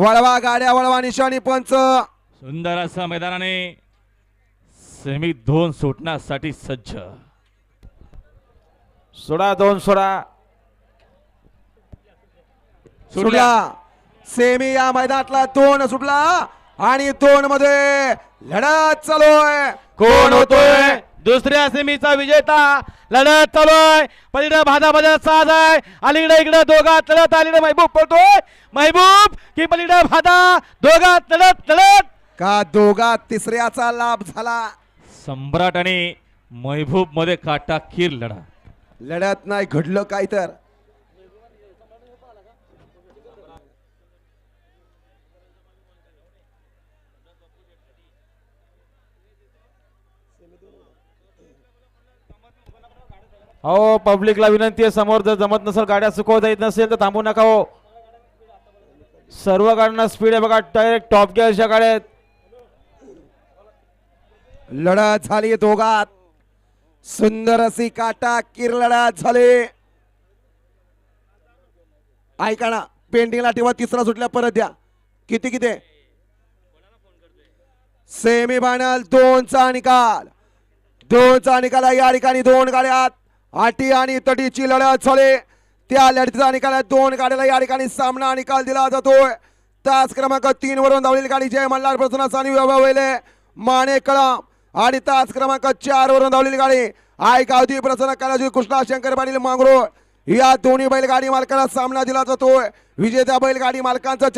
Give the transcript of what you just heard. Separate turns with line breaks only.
वळवा गाड्या वळवा निशाणी पंच.
सुंदर असं मैदानाने सेमी दोन सुटण्यासाठी सज्ज.
सोडा दोन सोडा.
सुटला. सेमी या मैदानातला दोन सुटला आणि दोन मध्ये लढत चालू आहे
कोण होतोय? दुसऱ्या सेमीचा विजेता लढत चालू आहे पलीकडे भादा भादा साज आहे. अलीकडे इकडे दोघात लढत. अलीकडे महबूब पळतोय. महबूब की पलीकडे भादा दोघात लढत लढत.
का दोघा तिसऱ्याचा लाभ झाला?
सम्राट आणि महबूबमध्ये काटाकीर लढा.
लढत नाही घडलं काय तर?
हो पब्लिकला विनंती आहे समोर जर जमत नसेल गाड्या चुकवता येत नसेल तर थांबू नका हो. सर्व गाड्यांना स्पीड आहे बघा डायरेक्ट टॉप गिअरच्या गाड्या आहेत
लढत झाली दोघात. सुंदर अशी काटा किर लढत झाली. ऐका ना पेंटिंगला ठेवा तिसरा सुटल्या परत द्या. किती किती? सेमी फायनल दोनचा निकाल. दोनचा निकाल या ठिकाणी दोन गाड्यात. आटी आणि तटीची लढत झाली. त्या लढतीचा निकाल दोन गाड्याला या ठिकाणी सामना निकाल दिला जातोय तास क्रमांक तीन वरून धावलेली गाडी जय मल्हार प्रसन्न माने कळम आणि तास क्रमांक चार वरून धावलेली गाडी. आय गावती प्रसन्न कालाजी कृष्णा शंकर पाटील मांगरोळ. या दोन्ही बैलगाडी मालकांना सामना दिला जातोय. विजेत्या बैलगाडी मालकांचा